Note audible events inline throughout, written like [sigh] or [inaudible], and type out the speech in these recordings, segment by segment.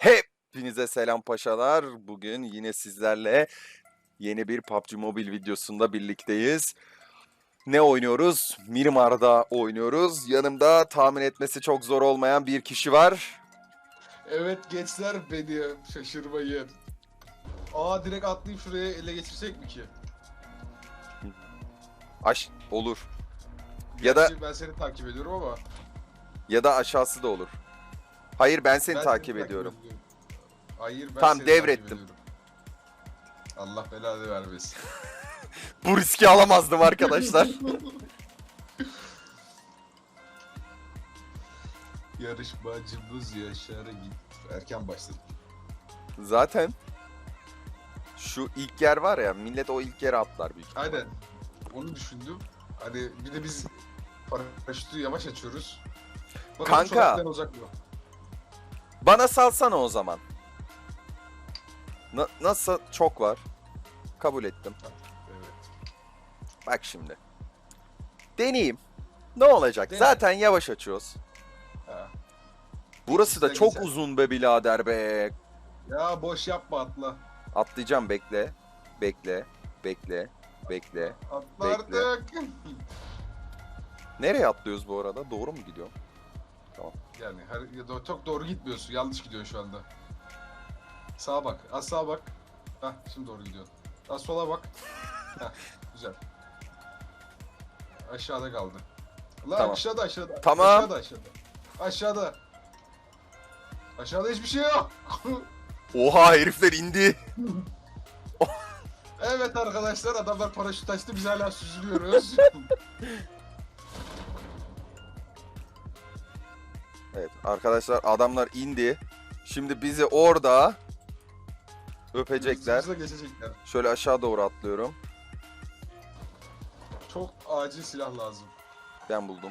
Hepinize selam paşalar. Bugün yine sizlerle yeni bir PUBG Mobile videosunda birlikteyiz. Ne oynuyoruz? Minimar'da oynuyoruz. Yanımda tahmin etmesi çok zor olmayan bir kişi var. Evet gençler beni şaşırmayın. Aa direkt atlayıp şuraya ele geçirsek mi ki? Aş olur. Ya da Gerçi ben seni takip ediyorum ama. ya da aşağısı da olur. Hayır ben seni ben takip ediyorum. Hayır ben Tamam, seni devrettim. takip ediyorum. Allah belanı vermesin. [laughs] Bu riski alamazdım arkadaşlar. [laughs] Yarışmacımız Yaşar'a git. Erken başladı. Zaten şu ilk yer var ya millet o ilk yere atlar büyük ihtimalle. Aynen. Onu düşündüm. Hani bir de biz paraşütü yavaş açıyoruz. Bakalım Kanka. olacak mı? Bana salsana o zaman. Na- nasıl çok var? Kabul ettim. Evet. Bak şimdi. Deneyeyim. Ne olacak? Dene. Zaten yavaş açıyoruz. Ha. Burası da çok geçer. uzun be birader be. Ya boş yapma atla. Atlayacağım bekle. Bekle. Bekle. Bekle. Atla Bekle. artık. [laughs] Nereye atlıyoruz bu arada? Doğru mu gidiyorum? Yani her, ya da çok doğru gitmiyorsun. Yanlış gidiyorsun şu anda. Sağa bak. Az sağa bak. Hah şimdi doğru gidiyorsun. Az sola bak. Hah güzel. Aşağıda kaldı. Lan Tamam. aşağıda aşağıda. Tamam. Aşağıda aşağıda. Aşağıda. Aşağıda hiçbir şey yok. [laughs] Oha herifler indi. evet arkadaşlar adamlar paraşüt açtı biz hala süzülüyoruz. [laughs] Evet arkadaşlar adamlar indi. Şimdi bizi orada öpecekler. Geçecekler. Şöyle aşağı doğru atlıyorum. Çok acil silah lazım. Ben buldum.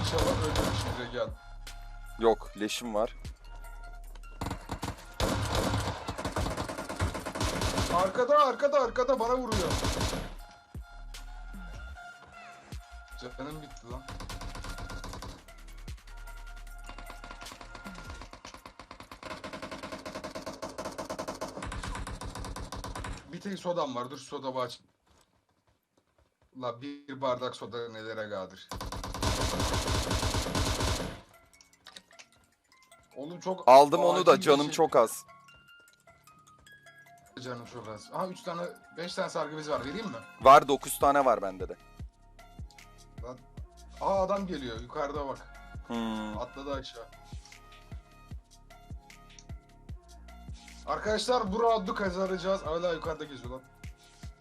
İnşallah öldürmüşüz Regan. Yok leşim var. Arkada arkada arkada bana vuruyor. Canım bitti lan. Bir tek sodam var. Dur sodamı aç. La bir bardak soda nelere gadır. Oğlum çok Aldım onu da acil canım şey- çok az. Canım çok az. Aha 3 tane 5 tane sargı bezi var. Vereyim mi? Var 9 tane var bende de. Aa adam geliyor. Yukarıda bak. Hmm. Atladı aşağı. Arkadaşlar bu roundu kazanacağız. Hala yukarıda geziyor lan.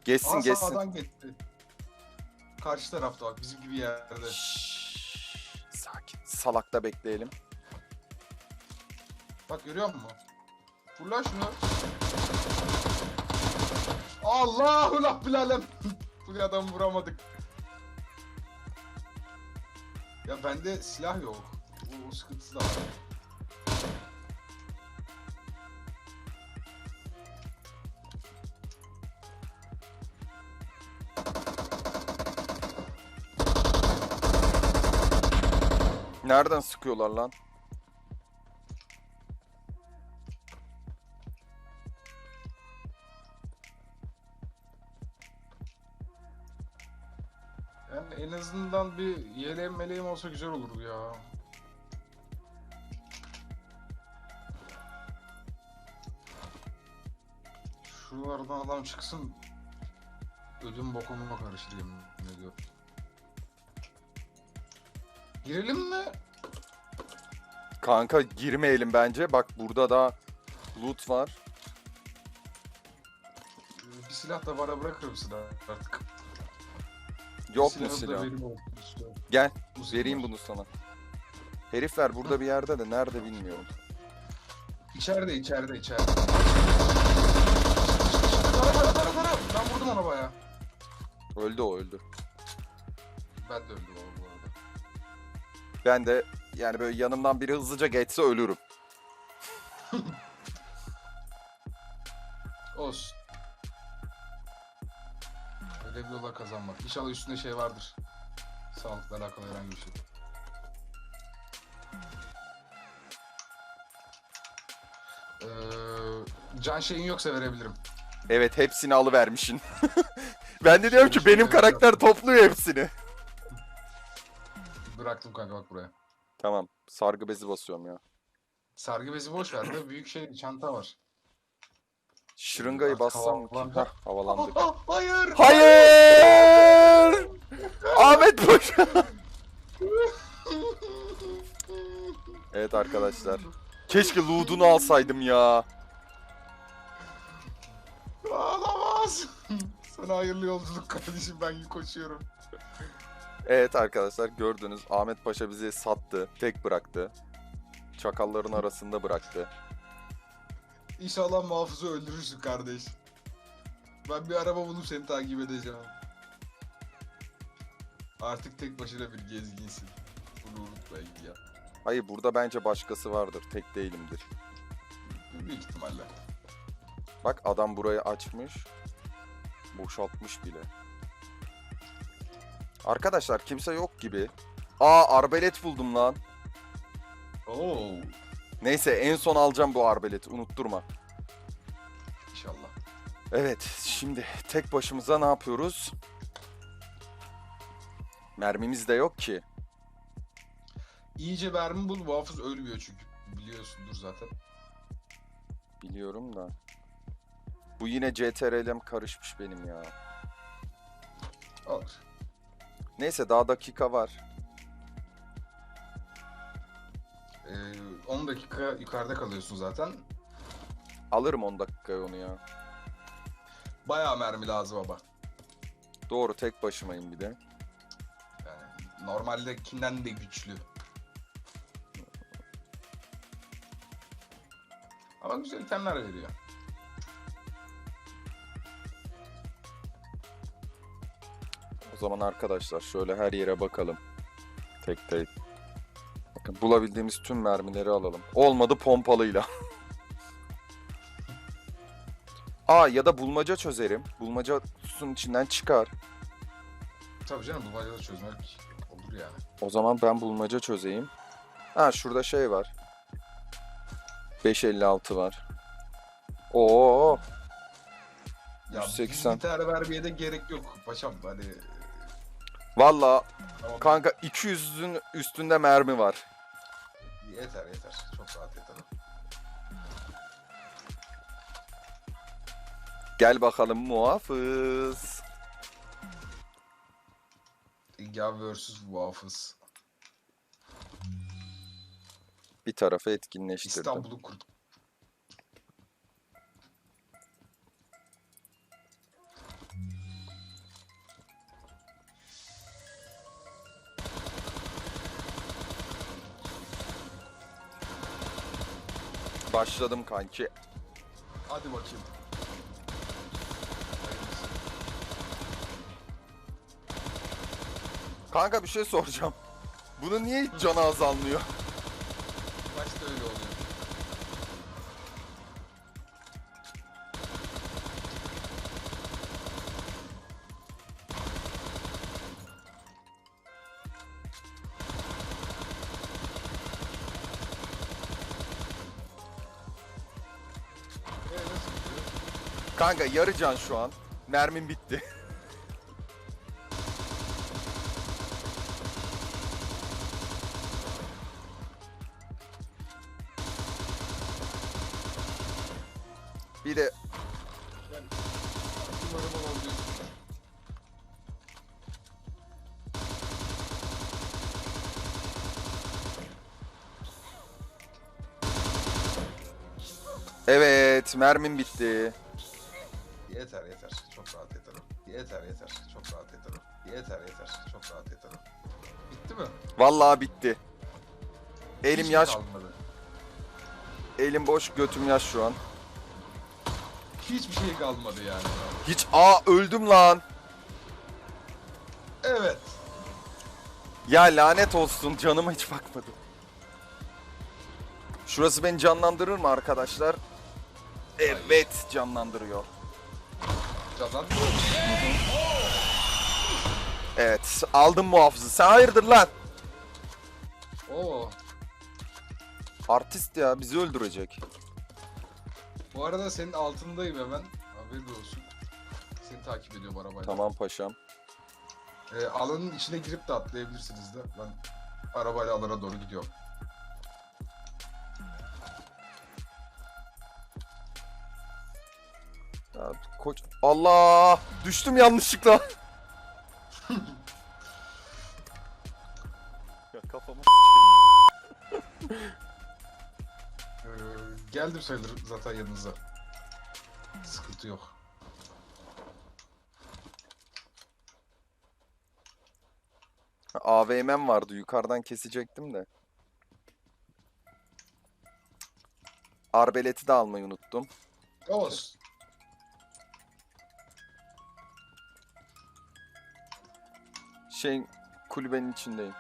Geçsin Aa geçsin. sağdan gitti. Karşı tarafta bak bizim gibi yerde. Şşş, Sakin. Salakta bekleyelim. Bak görüyor musun? Fırla şunu. Allahu Rabbil alem. [laughs] Bu adamı vuramadık. Ya bende silah yok. O, o sıkıntısı da var. Nereden sıkıyorlar lan? Yani en azından bir yeleğim meleğim olsa güzel olurdu ya. Şuralardan adam çıksın. Ödüm bokumuma karışır yemin ediyorum. Girelim mi? Kanka girmeyelim bence. Bak burada da loot var. Bir silah da bana bırakır mısın artık? Yok mu silah? Gel vereyim bunu sana. Herifler burada bir yerde de nerede bilmiyorum. İçeride içeride içeride. Tara tara tara tara. Ben vurdum ona baya. Öldü o öldü. Ben de öldüm ama bu arada. Ben de yani böyle yanımdan biri hızlıca geçse ölürüm. Olsun. Yola kazanmak. İnşallah üstünde şey vardır. Sağlıkla alakalı herhangi bir şey. Ee, can şeyin yoksa verebilirim. Evet hepsini alıvermişin. [laughs] ben de diyorum ki benim karakter topluyor hepsini. [laughs] Bıraktım kanka bak buraya. Tamam sargı bezi basıyorum ya. Sargı bezi boş ver büyük şey çanta var. Şırıngayı bassam ki. havalandı. Hah, havalandık. Ah, hayır. Hayır! [laughs] Ahmet Paşa. [laughs] Evet arkadaşlar. Keşke loot'unu alsaydım ya. Ağlamaz. Sana hayırlı yolculuk kardeşim ben koşuyorum. Evet arkadaşlar gördünüz Ahmet Paşa bizi sattı. Tek bıraktı. Çakalların arasında bıraktı. İnşallah muhafızı öldürürsün kardeş. Ben bir araba bulup seni takip edeceğim. Artık tek başına bir gezginsin. Bunu unutmayın ya. Hayır burada bence başkası vardır. Tek değilimdir. Büyük ihtimalle. Bak adam burayı açmış. Boşaltmış bile. Arkadaşlar kimse yok gibi. Aa arbelet buldum lan. Oo. Neyse en son alacağım bu arbeleti unutturma. İnşallah. Evet şimdi tek başımıza ne yapıyoruz? Mermimiz de yok ki. İyice mermi bul muhafız ölmüyor çünkü. Biliyorsundur zaten. Biliyorum da. Bu yine CTRL'm karışmış benim ya. Alır. Neyse daha dakika var. Ee, 10 dakika yukarıda kalıyorsun zaten. Alırım 10 dakikaya onu ya. Bayağı mermi lazım ama. Doğru tek başımayım bir de. Yani normaldekinden de güçlü. Ama güzel itemler veriyor. O zaman arkadaşlar şöyle her yere bakalım. Tek tek. Bulabildiğimiz tüm mermileri alalım. Olmadı pompalıyla. [laughs] Aa ya da bulmaca çözerim. Bulmaca kutusunun içinden çıkar. Tabii canım bu bacada çözmek olur yani. O zaman ben bulmaca çözeyim. Ha şurada şey var. 556 var. Oo Ya 180. bir tane vermeye de gerek yok paşam hani. valla kanka 200'ün üstünde mermi var. Yeter yeter. Çok rahat yeter. Gel bakalım muhafız. İlgan vs. Muhafız. Bir tarafı etkinleştirdim. İstanbul'u kurt. Başladım kanki. Hadi bakayım. Kanka bir şey soracağım. Bunun niye hiç canı azalmıyor? Kanka yarı can şu an. Mermim bitti. [laughs] Bir de evet mermim bitti. Yeter yeter. Çok rahat yeter. o. Yeter yeter. Çok rahat yeter. o. Yeter yeter. Çok rahat yeter. o. Bitti mi? Vallahi bitti. Elim Hiç yaş, kalmadı. elim boş, götüm yaş şu an. Hiçbir şey kalmadı yani. Hiç aa öldüm lan. Evet. Ya lanet olsun canıma hiç bakmadım. Şurası beni canlandırır mı arkadaşlar? Evet canlandırıyor. Evet aldım muhafızı. Sen hayırdır lan? Oo. Artist ya bizi öldürecek. Bu arada senin altındayım hemen. Haberin olsun. Seni takip ediyorum arabayla. Tamam paşam. Ee, alanın içine girip de atlayabilirsiniz de. Ben arabayla alana doğru gidiyorum. Ya, koç... Allah! Düştüm yanlışlıkla. [laughs] ya kafama Ee, geldim sayılır zaten yanınıza. Sıkıntı yok. AVM'm vardı yukarıdan kesecektim de. Arbeleti de almayı unuttum. Olsun. Şey kulübenin içindeyim.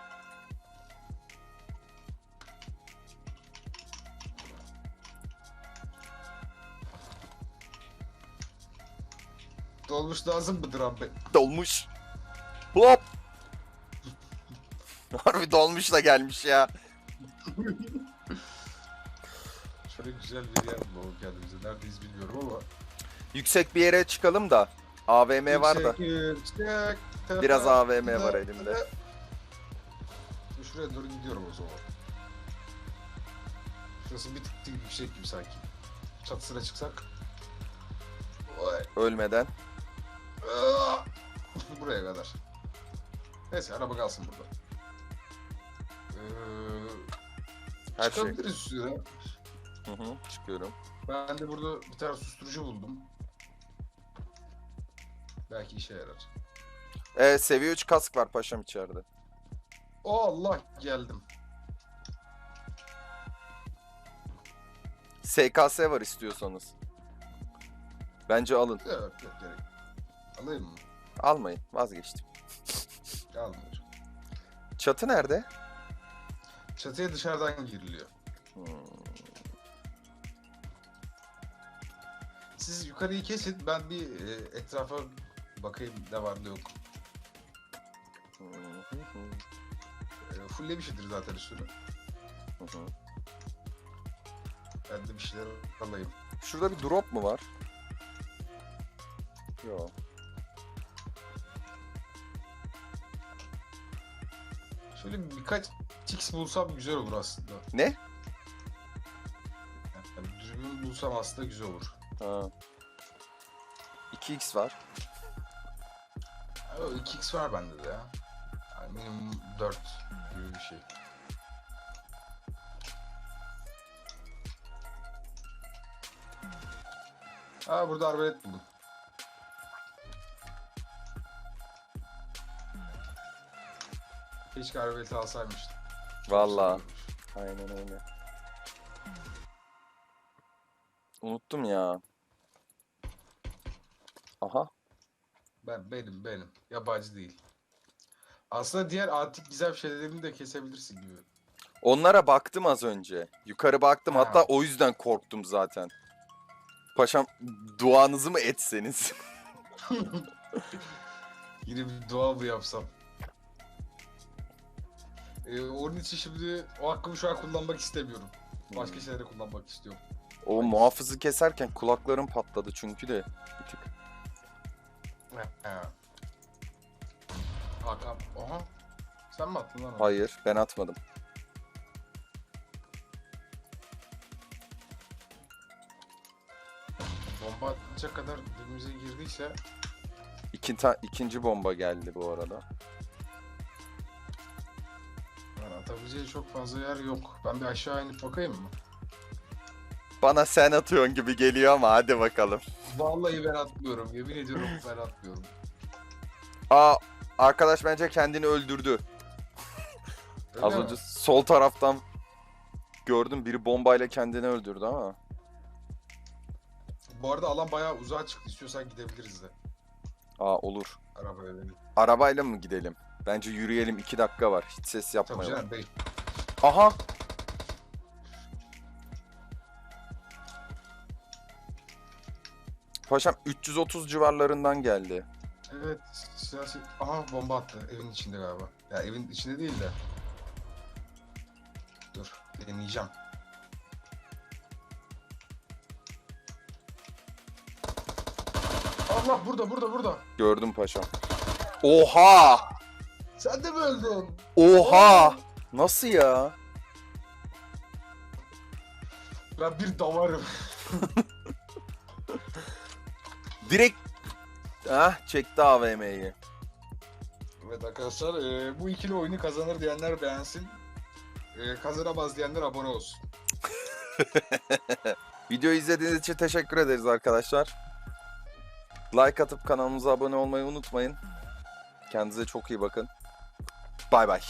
Dolmuş lazım mıdır abi? Dolmuş. Hop. [laughs] Harbi dolmuş da gelmiş ya. [laughs] Şöyle güzel bir yer bulalım kendimize. Neredeyiz bilmiyorum ama. Yüksek bir yere çıkalım da. AVM var da. Yüksek, yüksek, Biraz AVM var elimde. tepe. Şuraya doğru gidiyorum o zaman. Şurası bir tık tık yüksek gibi sanki. Çatısına çıksak. Vay. Ölmeden. Aa! [laughs] Buraya kadar. Neyse araba kalsın burada. Ee, Her şey. çıkabiliriz üstüne. Hı hı, çıkıyorum. Ben de burada bir tane susturucu buldum. Belki işe yarar. Ee, seviye 3 kask var paşam içeride. Allah geldim. SKS var istiyorsanız. Bence alın. Yok yok gerek. Alayım mı? Almayın. Vazgeçtim. [laughs] Almıyorum. Çatı nerede? Çatıya dışarıdan giriliyor. Hmm. Siz yukarıyı kesin ben bir e, etrafa bakayım ne var ne yok. E, fulllemişidir zaten üstünü. Hı hı. Ben de bir şeyler alayım. Şurada bir drop mu var? Yok. Şöyle birkaç X bulsam güzel olur aslında. Ne? Yani dürbün bulsam aslında güzel olur. Ha. 2x var. O 2x var bende de ya. Yani minimum 4 gibi bir şey. Aa burada arbelet buldum. Keşke arbeleti alsaymıştım. Olmuş. Aynen öyle. Unuttum ya. Aha. Ben benim benim. Yabancı değil. Aslında diğer antik gizem şeylerini de kesebilirsin gibi. Onlara baktım az önce. Yukarı baktım Ha. hatta o yüzden korktum zaten. Paşam duanızı mı etseniz? [laughs] Yine bir dua mı yapsam? Ee, onun için şimdi o hakkımı şu an kullanmak istemiyorum. Başka Hmm. şeylere kullanmak istiyorum. O muhafızı keserken kulaklarım patladı çünkü de bir tık. He. Hakan, oha. Sen mi attın lan onu? Hayır ben atmadım. Bomba atacak kadar dibimize girdiyse İki ta- ikinci bomba geldi bu arada. yani atabileceği çok fazla yer yok. Ben bir aşağı inip bakayım mı? Bana sen atıyorsun gibi geliyor ama hadi bakalım. Vallahi ben atmıyorum. Yemin ediyorum ben atmıyorum. Aa arkadaş bence kendini öldürdü. Öyle Az mi? önce sol taraftan gördüm biri bombayla kendini öldürdü ama. Bu arada alan bayağı uzağa çıktı. İstiyorsan gidebiliriz de. Aa olur. Arabaya benim. Arabayla mı gidelim? Bence yürüyelim 2 dakika var. Hiç ses Tabii yapmayalım. canım. Bey. Aha. Paşam 330 civarlarından geldi. Evet. Siyasi... Aha bomba attı. Evin içinde galiba. Ya evin içinde değil de. Dur. Deneyeceğim. Allah burada burada burada. Gördüm paşam. Oha! Sen de mi öldün? Oha! Nasıl ya? Ben bir davarım. [laughs] Direkt ah çekti AVM'yi. Evet arkadaşlar e, bu ikili oyunu kazanır diyenler beğensin. E, kazanamaz diyenler abone olsun. [laughs] Videoyu izlediğiniz için teşekkür ederiz arkadaşlar. Like atıp kanalımıza abone olmayı unutmayın. Kendinize çok iyi bakın. Bay bay.